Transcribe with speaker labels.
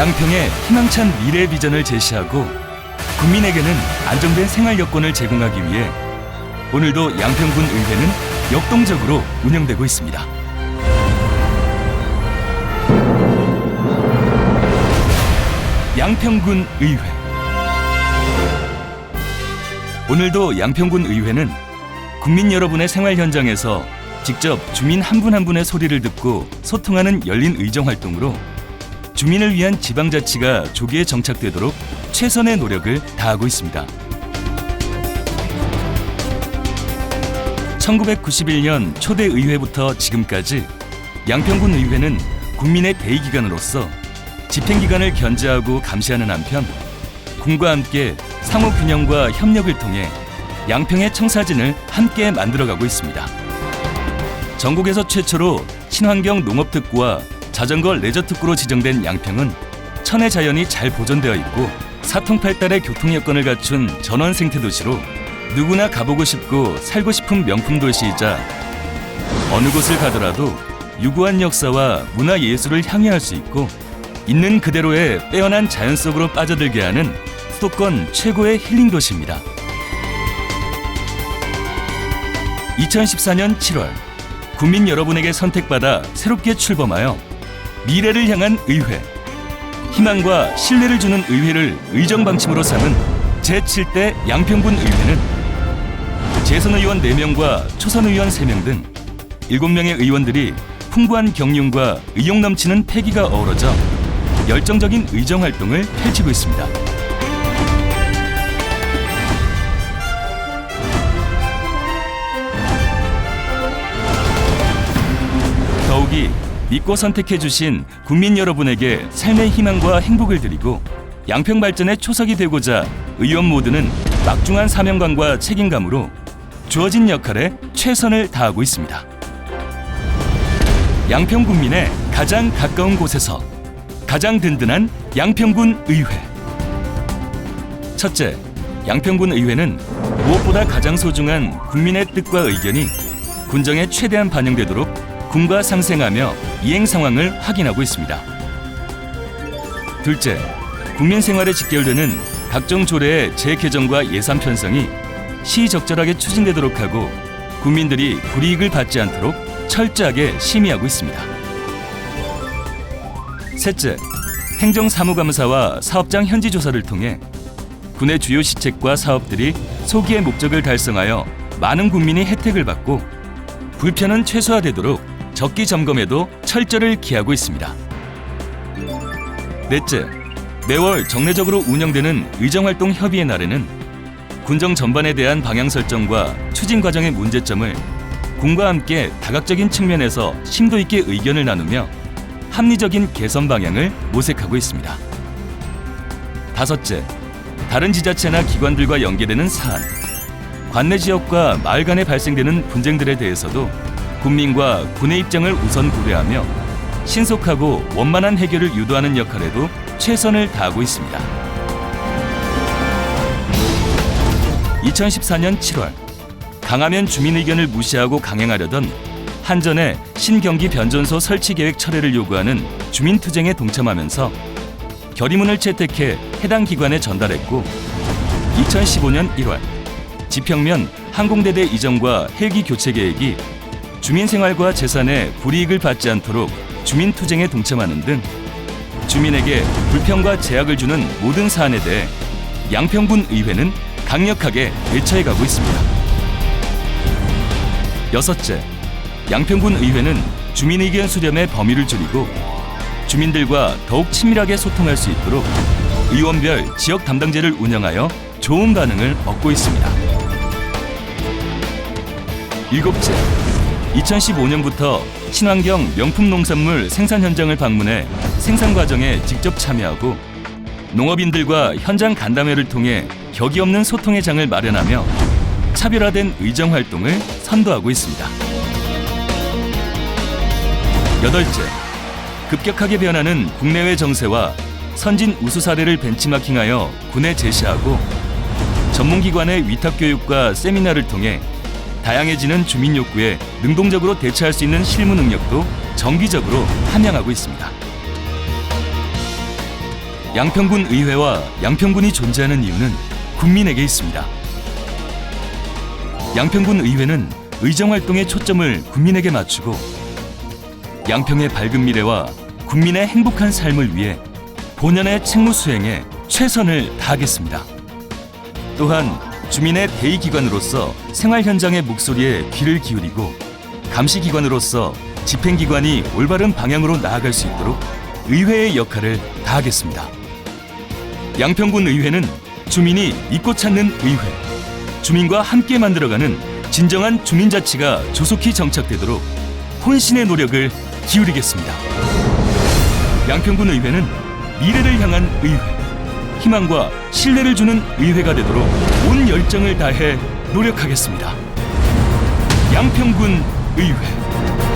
Speaker 1: 양평의 희망찬 미래 비전을 제시하고 국민에게는 안정된 생활 여건을 제공하기 위해 오늘도 양평군 의회는 역동적으로 운영되고 있습니다. 양평군 의회 오늘도 양평군 의회는 국민 여러분의 생활 현장에서 직접 주민 한 분한 분의 소리를 듣고 소통하는 열린 의정 활동으로 주민을 위한 지방자치가 조기에 정착되도록 최선의 노력을 다하고 있습니다. 1991년 초대 의회부터 지금까지 양평군 의회는 국민의 대의기관으로서 집행기관을 견제하고 감시하는 한편 군과 함께 상호 균형과 협력을 통해 양평의 청사진을 함께 만들어가고 있습니다. 전국에서 최초로 친환경 농업특구와 자전거 레저 특구로 지정된 양평은 천혜 자연이 잘 보존되어 있고 사통팔달의 교통 여건을 갖춘 전원 생태 도시로 누구나 가보고 싶고 살고 싶은 명품 도시이자 어느 곳을 가더라도 유구한 역사와 문화 예술을 향유할 수 있고 있는 그대로의 빼어난 자연 속으로 빠져들게 하는 수도권 최고의 힐링 도시입니다. 2014년 7월 국민 여러분에게 선택받아 새롭게 출범하여 미래를 향한 의회 희망과 신뢰를 주는 의회를 의정 방침으로 삼은 제7대 양평군 의회는 재선 의원 4명과 초선 의원 3명 등 7명의 의원들이 풍부한 경륜과 의욕 넘치는 패기가 어우러져 열정적인 의정 활동을 펼치고 있습니다. 더욱이 믿고 선택해 주신 국민 여러분에게 삶의 희망과 행복을 드리고 양평 발전의 초석이 되고자 의원 모두는 막중한 사명감과 책임감으로 주어진 역할에 최선을 다하고 있습니다. 양평 국민의 가장 가까운 곳에서 가장 든든한 양평군 의회. 첫째, 양평군 의회는 무엇보다 가장 소중한 국민의 뜻과 의견이 군정에 최대한 반영되도록 군과 상생하며 이행 상황을 확인하고 있습니다. 둘째, 국민 생활에 직결되는 각종 조례의 재개정과 예산 편성이 시적절하게 추진되도록 하고 국민들이 불이익을 받지 않도록 철저하게 심의하고 있습니다. 셋째, 행정사무감사와 사업장 현지 조사를 통해 군의 주요 시책과 사업들이 소기의 목적을 달성하여 많은 국민이 혜택을 받고 불편은 최소화되도록 적기 점검에도 철저를 기하고 있습니다. 넷째, 매월 정례적으로 운영되는 의정활동 협의회 날에는 군정 전반에 대한 방향 설정과 추진 과정의 문제점을 군과 함께 다각적인 측면에서 심도 있게 의견을 나누며 합리적인 개선 방향을 모색하고 있습니다. 다섯째, 다른 지자체나 기관들과 연계되는 사안, 관내 지역과 마을 간에 발생되는 분쟁들에 대해서도 국민과 군의 입장을 우선 고려하며 신속하고 원만한 해결을 유도하는 역할에도 최선을 다하고 있습니다. 2014년 7월 강하면 주민 의견을 무시하고 강행하려던 한전의 신경기 변전소 설치 계획 철회를 요구하는 주민 투쟁에 동참하면서 결의문을 채택해 해당 기관에 전달했고 2015년 1월 지평면 항공대대 이전과 헬기 교체 계획이 주민 생활과 재산에 불이익을 받지 않도록 주민 투쟁에 동참하는 등 주민에게 불평과 제약을 주는 모든 사안에 대해 양평군 의회는 강력하게 대처해 가고 있습니다. 여섯째, 양평군 의회는 주민 의견 수렴의 범위를 줄이고 주민들과 더욱 친밀하게 소통할 수 있도록 의원별 지역 담당제를 운영하여 좋은 반응을 얻고 있습니다. 일곱째, 2015년부터 친환경 명품 농산물 생산 현장을 방문해 생산 과정에 직접 참여하고 농업인들과 현장 간담회를 통해 격이 없는 소통의 장을 마련하며 차별화된 의정 활동을 선도하고 있습니다. 여덟째, 급격하게 변하는 국내외 정세와 선진 우수 사례를 벤치마킹하여 군에 제시하고 전문기관의 위탁 교육과 세미나를 통해 다양해지는 주민 욕구에 능동적으로 대처할 수 있는 실무 능력도 정기적으로 함양하고 있습니다. 양평군 의회와 양평군이 존재하는 이유는 국민에게 있습니다. 양평군 의회는 의정 활동의 초점을 국민에게 맞추고 양평의 밝은 미래와 국민의 행복한 삶을 위해 본연의 책무 수행에 최선을 다하겠습니다. 또한 주민의 대의 기관으로서 생활 현장의 목소리에 귀를 기울이고 감시 기관으로서 집행 기관이 올바른 방향으로 나아갈 수 있도록 의회의 역할을 다하겠습니다. 양평군 의회는 주민이 믿고 찾는 의회, 주민과 함께 만들어가는 진정한 주민자치가 조속히 정착되도록 혼신의 노력을 기울이겠습니다. 양평군 의회는 미래를 향한 의회, 희망과 신뢰를 주는 의회가 되도록 온 열정을 다해 노력하겠습니다. 양평군 의회